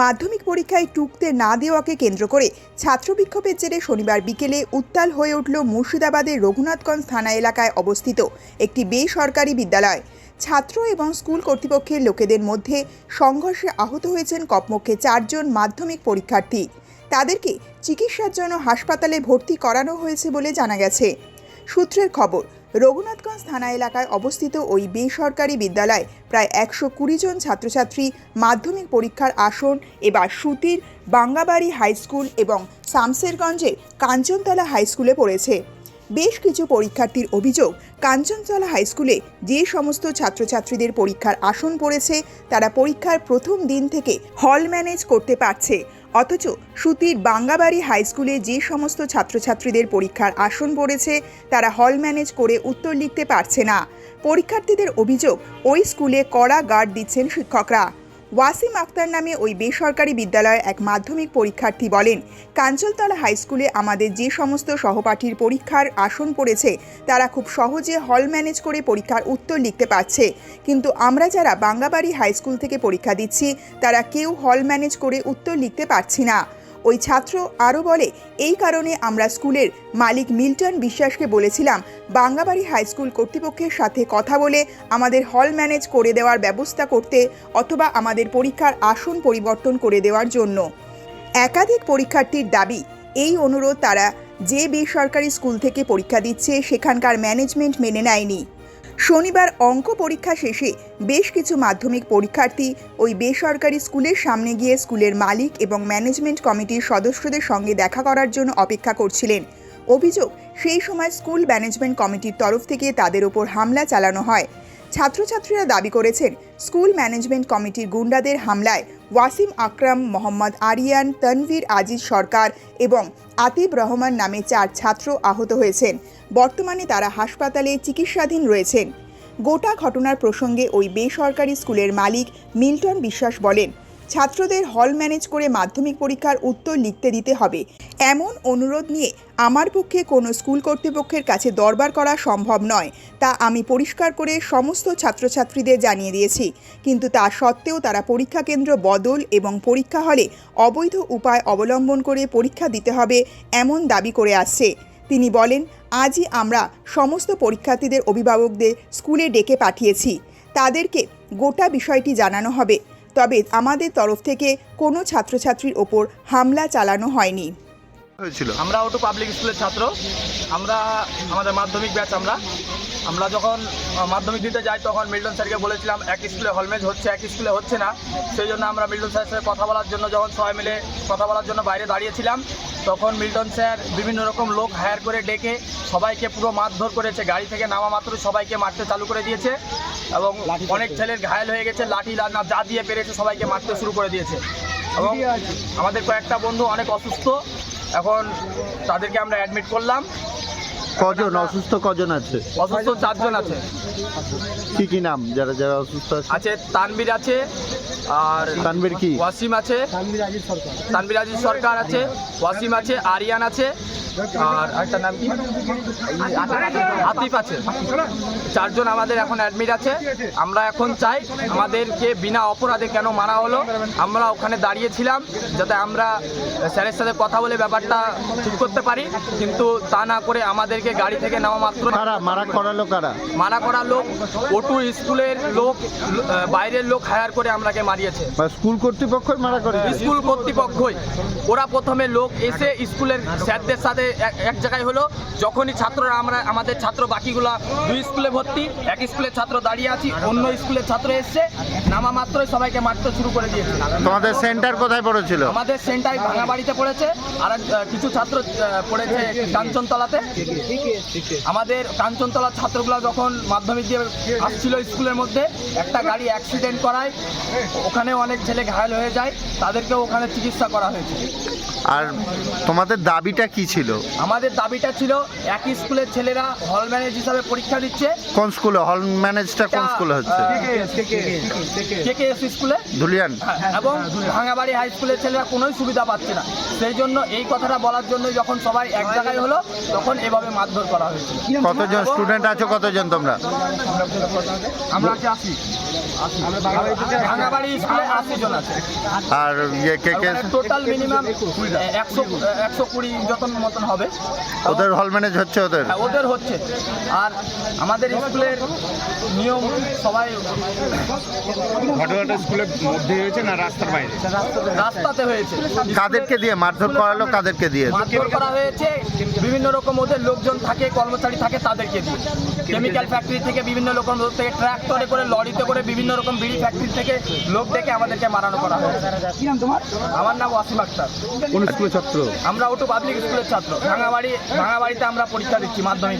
মাধ্যমিক পরীক্ষায় টুকতে না দেওয়াকে কেন্দ্র করে ছাত্র বিক্ষোভের জেরে শনিবার বিকেলে উত্তাল হয়ে উঠল মুর্শিদাবাদের রঘুনাথগঞ্জ থানা এলাকায় অবস্থিত একটি বেসরকারি বিদ্যালয়। ছাত্র এবং স্কুল কর্তৃপক্ষের লোকেদের মধ্যে সংঘর্ষে আহত হয়েছেন কমপক্ষে চারজন মাধ্যমিক পরীক্ষার্থী। তাদেরকে চিকিৎসার জন্য হাসপাতালে ভর্তি করানো হয়েছে বলে জানা গেছে। সূত্রের খবর রঘুনাথগঞ্জ থানা এলাকায় অবস্থিত ওই বেসরকারি বিদ্যালয়ে প্রায় একশো কুড়ি জন ছাত্রছাত্রী মাধ্যমিক পরীক্ষার আসন এবার সুতির বাঙ্গাবাড়ি হাই স্কুল এবং শামসেরগঞ্জের কাঞ্চনতলা হাই স্কুলে পড়েছে। বেশ কিছু পরীক্ষার্থীর অভিযোগ কাঞ্চনতলা হাইস্কুলে যে সমস্ত ছাত্রছাত্রীদের পরীক্ষার আসন পড়েছে, তারা পরীক্ষার প্রথম দিন থেকে হল ম্যানেজ করতে পারছে। অথচ সুতির বাঙ্গাবাড়ি হাই স্কুলে যে সমস্ত ছাত্রছাত্রীদের পরীক্ষার আসন পড়েছে, তারা হল ম্যানেজ করে উত্তর লিখতে পারছে না। পরীক্ষার্থীদের অভিযোগ, ওই স্কুলে কড়া গার্ড দিচ্ছেন শিক্ষকরা। ওয়াসিম আক্তার নামে ওই বেসরকারি বিদ্যালয়ের এক মাধ্যমিক পরীক্ষার্থী বলেন কাঞ্চলতলা হাই স্কুলে আমাদের যে সমস্ত সহপাঠীর পরীক্ষার আসন পড়েছে, তারা খুব সহজে হল ম্যানেজ করে পরীক্ষার উত্তর লিখতে পারছে। কিন্তু আমরা যারা বাঙ্গাবাড়ি হাই স্কুল থেকে পরীক্ষা দিচ্ছি, তারা কেউ হল ম্যানেজ করে উত্তর লিখতে পারছি না। ওই ছাত্র আরও বলে, এই কারণে আমরা স্কুলের মালিক মিল্টন বিশ্বাসকে বলেছিলাম, বাঙ্গাবাড়ি হাই স্কুল কর্তৃপক্ষের সাথে কথা বলে আমাদের হল ম্যানেজ করে দেওয়ার ব্যবস্থা করতে অথবা আমাদের পরীক্ষার আসন পরিবর্তন করে দেওয়ার জন্য। একাধিক পরীক্ষার্থীর দাবি, এই অনুরোধ তারা যে বেসরকারি স্কুল থেকে পরীক্ষা দিচ্ছে সেখানকার ম্যানেজমেন্ট মেনে নেয়নি। শনিবার অঙ্ক পরীক্ষা শেষে বেশ কিছু মাধ্যমিক পরীক্ষার্থী ওই বেসরকারি স্কুলের সামনে গিয়ে স্কুলের মালিক এবং ম্যানেজমেন্ট কমিটির সদস্যদের সঙ্গে দেখা করার জন্য অপেক্ষা করছিলেন। অভিযোগ, সেই সময় স্কুল ম্যানেজমেন্ট কমিটির তরফ থেকে তাদের ওপর হামলা চালানো হয়। ছাত্রছাত্রীরা দাবি করেছেন স্কুল ম্যানেজমেন্ট কমিটির গুন্ডাদের হামলায় ওয়াসিম আকরাম, মোহাম্মদ আরিয়ান, তনভীর আজিজ সরকার এবং আতিব রহমান নামে চার ছাত্র আহত হয়েছেন। বর্তমানে তারা হাসপাতালে চিকিৎসাধীন রয়েছেন। গোটা ঘটনার প্রসঙ্গে ওই বেসরকারি স্কুলের মালিক মিল্টন বিশ্বাস বলেন ছাত্রদের হল ম্যানেজ করে মাধ্যমিক পরীক্ষার উত্তর লিখতে দিতে হবে। এমন অনুরোধ নিয়ে আমার পক্ষে কোনো স্কুল কর্তৃপক্ষের কাছে দরবার করা সম্ভব নয়, তা আমি পরিষ্কার করে সমস্ত ছাত্রছাত্রীদের জানিয়ে দিয়েছি। কিন্তু তা সত্ত্বেও তারা পরীক্ষা কেন্দ্র বদল এবং পরীক্ষা হলে অবৈধ উপায় অবলম্বন করে পরীক্ষা দিতে হবে এমন দাবি করে আসছে। তিনি বলেন, আজই আমরা সমস্ত পরীক্ষার্থীদের অভিভাবকদের স্কুলে ডেকে পাঠিয়েছি। তাদেরকে গোটা বিষয়টি জানানো হবে। তবে আমাদের তরফ থেকে কোনো ছাত্রছাত্রীর ওপর হামলা চালানো হয়নি। হয়েছিল। আমরা অটো পাবলিক স্কুলের ছাত্র। আমরা, আমাদের মাধ্যমিক ব্যাচ আমরা। আমরা যখন মাধ্যমিক দিতে যাই, তখন মিল্টন স্যারকে বলেছিলাম, এক স্কুলে হলমেজ হচ্ছে, এক স্কুলে হচ্ছে না। সেই জন্য আমরা মিল্টন স্যারের সাথে কথা বলার জন্য যখন সবাই মিলে কথা বলার জন্য বাইরে দাঁড়িয়েছিলাম তখন মিল্টন স্যার বিভিন্ন রকম লোক হায়ার করে ডেকে সবাইকে পুরো মারধর করেছে। গাড়ি থেকে নামা মাত্র সবাইকে মারতে চালু করে দিয়েছে এবং অনেক ছেলের ঘায়েল হয়ে গেছে লাঠি না যা দিয়ে পেরেছে সবাইকে মারতে শুরু করে দিয়েছে। এবং আমাদের কয়েকটা বন্ধু অনেক অসুস্থ এখন তাদেরকে আমরা অ্যাডমিট করলাম। কজন? অসুস্থ কজন আছে? অসুস্থ চারজন আছে। কি কি নাম? যারা যারা অসুস্থ আছে? আছে তানবীর আছে আর তানবীর কি? ওয়াসিম আছে। তানবীর আজিজ সরকার আছে ওয়াসিম আছে আরিয়ান আছে। আর একটা নাম কি? আতিফ আছে। চারজন আমাদের এখন অ্যাডমিট আছে। আমরা এখন চাই আমাদেরকে বিনা অপরাধে কেন মারা হলো। আমরা ওখানে দাঁড়িয়েছিলাম যাতে আমরা স্যারের সাথে কথা বলে ব্যাপারটা ঠিক করতে পারি। কিন্তু তা না করে আমাদেরকে গাড়ি থেকে নেওয়া মাত্র কারা? মারা কারা মারা করা লোক ওটু স্কুলের লোক বাইরের লোক হায়ার করে আমরাকে মারিয়েছে। স্কুল কর্তৃপক্ষই মারা করে স্কুল কর্তৃপক্ষই। ওরা প্রথমে লোক এসে স্কুলের স্যারদের সাথে এক- এক জায়গায় হলো যখনই ছাত্ররা আমরা আমাদের ছাত্র বাকিগুলা দুই স্কুলে ভর্তি এক স্কুলের ছাত্র দাঁড়িয়ে আছি অন্য স্কুলের ছাত্র এসছে নামা মাত্রই সবাইকে মারতে শুরু করে দিয়েছে। তোমাদের সেন্টার কোথায় পড়েছিল? আমাদের সেন্টার ভাঙা বাড়িতে পড়েছে আর কিছু ছাত্র পড়েছে কাঞ্চনতলাতে। আমাদের কাঞ্চনতলার ছাত্রগুলো যখন মাধ্যমিক দিয়ে আসছিল স্কুলের মধ্যে একটা গাড়ি অ্যাক্সিডেন্ট করায় ওখানে অনেক ছেলে ঘায়ল হয়ে যায় তাদেরকেও ওখানে চিকিৎসা করা হয়েছে। আর তোমাদের দাবিটা কি ছিল আমাদের দাবিটা ছিল একই স্কুলের ছেলেরা হল ম্যানেজ হিসাবে পরীক্ষা দিচ্ছে কোন স্কুলে হল ম্যানেজটা কোন স্কুলে হচ্ছে কে স্কুলে ধুলিয়ান এবং ভাঙাবাড়ি হাই স্কুলের ছেলেরা কোনোই সুবিধা পাচ্ছে না সেই জন্য এই কথাটা বলার জন্য যখন সবাই এক জায়গায় হলো তখন এভাবে মারধর করা হয়েছে কতজন স্টুডেন্ট আছো কতজন তোমরা আমরা আছি আর ইয়ে কে কে টোটাল মিনিমাম একশো একশো কুড়ি যতন মতন হবে। ওদের হল ম্যানেজ হচ্ছে ওদের? হ্যাঁ, ওদের হচ্ছে। আর আমাদের স্কুলের নিয়ম সবাই ঘটনাটা স্কুলের মধ্যে হয়েছে না রাস্তার বাইরে? রাস্তাতে হয়েছে। কাদেরকে দিয়ে মারধর করালো কাদেরকে দিয়ে? মারধর করা হয়েছে। বিভিন্ন রকম ওদের লোকজন থাকে কর্মচারী থাকে তাদেরকে দিয়ে। কেমিক্যাল? ফ্যাক্টরি থেকে বিভিন্ন রকম থেকে ট্রাক্টরে করে লরিতে করে বিভিন্ন রকম বিড়ি ফ্যাক্টরি থেকে লোক ডেকে আমাদেরকে মারানো করা হয়। কি নাম তোমার? আমার নাম ওয়াসিম আক্তার। কোন স্কুলের ছাত্র? আমরা ওটু পাবলিক স্কুলের ছাত্র। ভাঙাবাড়ি ভাঙাবাড়িতে আমরা পরীক্ষা দিচ্ছি মাধ্যমিক